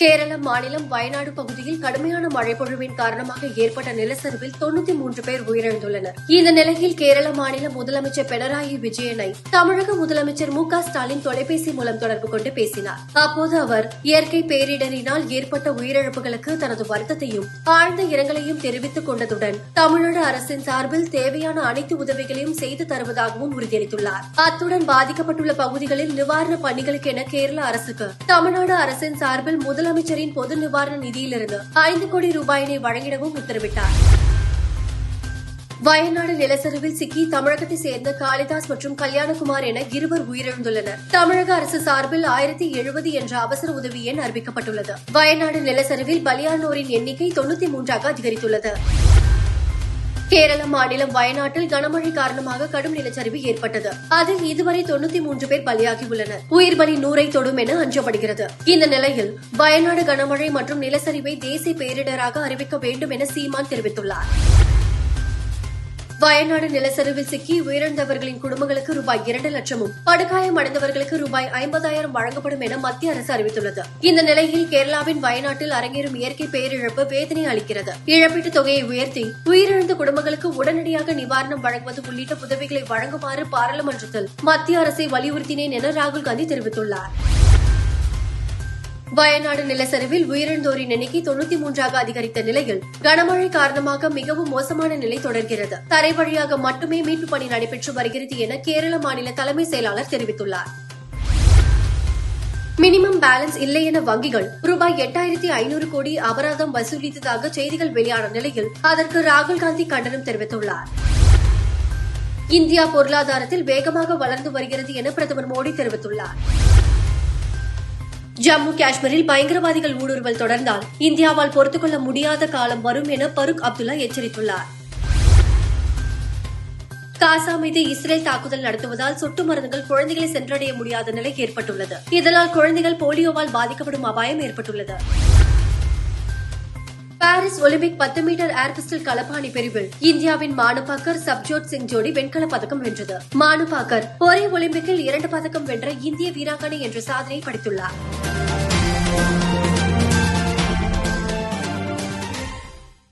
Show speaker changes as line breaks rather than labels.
கேரள மாநிலம் வயநாடு பகுதியில் கடுமையான மழைப்பொழிவின் காரணமாக ஏற்பட்ட நிலச்சரிவில் தொண்ணூத்தி மூன்று பேர் உயிரிழந்துள்ளனர். இந்த நிலையில் கேரள மாநில முதலமைச்சர் பினராயி விஜயனை தமிழக முதலமைச்சர் மு ஸ்டாலின் தொலைபேசி மூலம் தொடர்பு கொண்டு பேசினார். அப்போது அவர் இயற்கை பேரிடரினால் ஏற்பட்ட உயிரிழப்புகளுக்கு தனது வருத்தத்தையும் ஆழ்ந்த இரங்கலையும் தெரிவித்துக் கொண்டதுடன் தமிழ்நாடு அரசின் சார்பில் தேவையான அனைத்து உதவிகளையும் செய்து தருவதாகவும் உறுதியளித்துள்ளார். அத்துடன் பாதிக்கப்பட்டுள்ள பகுதிகளில் நிவாரண பணிகளுக்கென கேரள அரசுக்கு தமிழ்நாடு அரசின் சார்பில் முதல் முதலமைச்சரின் பொது நிவாரண நிதியிலிருந்து ஐந்து கோடி ரூபாயினை வழங்கிடவும் உத்தரவிட்டார். வயநாடு நிலச்சரிவில் சிக்கி தமிழகத்தைச் சேர்ந்த காளிதாஸ் மற்றும் கல்யாணகுமார் என இருவர் உயிரிழந்துள்ளனர். தமிழக அரசு சார்பில் ஆயிரத்தி எழுபது என்ற அவசர உதவி எண் அறிவிக்கப்பட்டுள்ளது. வயநாடு நிலச்சரிவில் பலியானோரின் எண்ணிக்கை தொண்ணூத்தி மூன்றாக அதிகரித்துள்ளது. கேரள மாநிலம் வயநாட்டில் கனமழை காரணமாக கடும் நிலச்சரிவு ஏற்பட்டது. அதில் இதுவரை தொண்ணூத்தி மூன்று பேர் பலியாகியுள்ளனர் உயிர் பலி நூறை தொடும் என அஞ்சப்படுகிறது. இந்த நிலையில் வயநாடு கனமழை மற்றும் நிலச்சரிவை தேசிய பேரிடராக அறிவிக்க வேண்டும் என சீமான் தெரிவித்துள்ளார். வயநாடு நிலச்சரிவில் சிக்கி உயிரிழந்தவர்களின் குடும்பங்களுக்கு ரூபாய் இரண்டு லட்சமும் படுகாயம் அடைந்தவர்களுக்கு ரூபாய் ஐம்பதாயிரம் வழங்கப்படும் என மத்திய அரசு அறிவித்துள்ளது. இந்த நிலையில் கேரளாவின் வயநாட்டில் அரங்கேறும் இயற்கை பேரிழப்பு வேதனை அளிக்கிறது. இழப்பீட்டுத் தொகையை உயர்த்தி உயிரிழந்த குடும்பங்களுக்கு உடனடியாக நிவாரணம் வழங்குவது உள்ளிட்ட உதவிகளை வழங்குமாறு பாராளுமன்றத்தில் மத்திய அரசை வலியுறுத்தினேன் என ராகுல் காந்தி தெரிவித்துள்ளார். வயநாடு நிலச்சரிவில் உயிரிழந்தோரின் எண்ணிக்கை தொண்ணூத்தி மூன்றாக அதிகரித்த நிலையில் கனமழை காரணமாக மிகவும் மோசமான நிலை தொடர்கிறது. தரை வழியாக மட்டுமே மீட்பு பணி நடைபெற்று வருகிறது என கேரள மாநில தலைமை செயலாளர் தெரிவித்துள்ளார். மினிமம் பேலன்ஸ் இல்லை என வங்கிகள் ரூபாய் எட்டாயிரத்தி ஐநூறு கோடி அபராதம் வசூலித்ததாக செய்திகள் வெளியான நிலையில் அதற்கு ராகுல் காந்தி கண்டனம் தெரிவித்துள்ளார். இந்தியா பொருளாதாரத்தில் வேகமாக வளர்ந்து வருகிறது என பிரதமர் மோடி தெரிவித்துள்ளார். ஜம்மு காஷ்மீரில் பயங்கரவாதிகள் ஊடுருவல் தொடர்ந்தால் இந்தியாவால் பொறுத்துக்கொள்ள முடியாத காலம் வரும் என பருக் அப்துல்லா எச்சரித்துள்ளார். காசா மீது இஸ்ரேல் தாக்குதல் நடத்துவதால் சொட்டு மருந்துகள் குழந்தைகளை சென்றடைய முடியாத நிலை ஏற்பட்டுள்ளது. இதனால் குழந்தைகள் போலியோவால் பாதிக்கப்படும் அபாயம் ஏற்பட்டுள்ளது. பாரிஸ் ஒலிம்பிக் பத்து மீட்டர் ஏர் பிஸ்டல் களப்பாணி பிரிவில் இந்தியாவின் மானுபாக்கர் சப்ஜோத் சிங் ஜோடி வெண்கல பதக்கம் வென்றது. மானுபாக்கர் ஒரே ஒலிம்பிக்கில் இரண்டு பதக்கம் வென்ற இந்திய வீராங்கனை என்ற சாதனை படைத்துள்ளார்.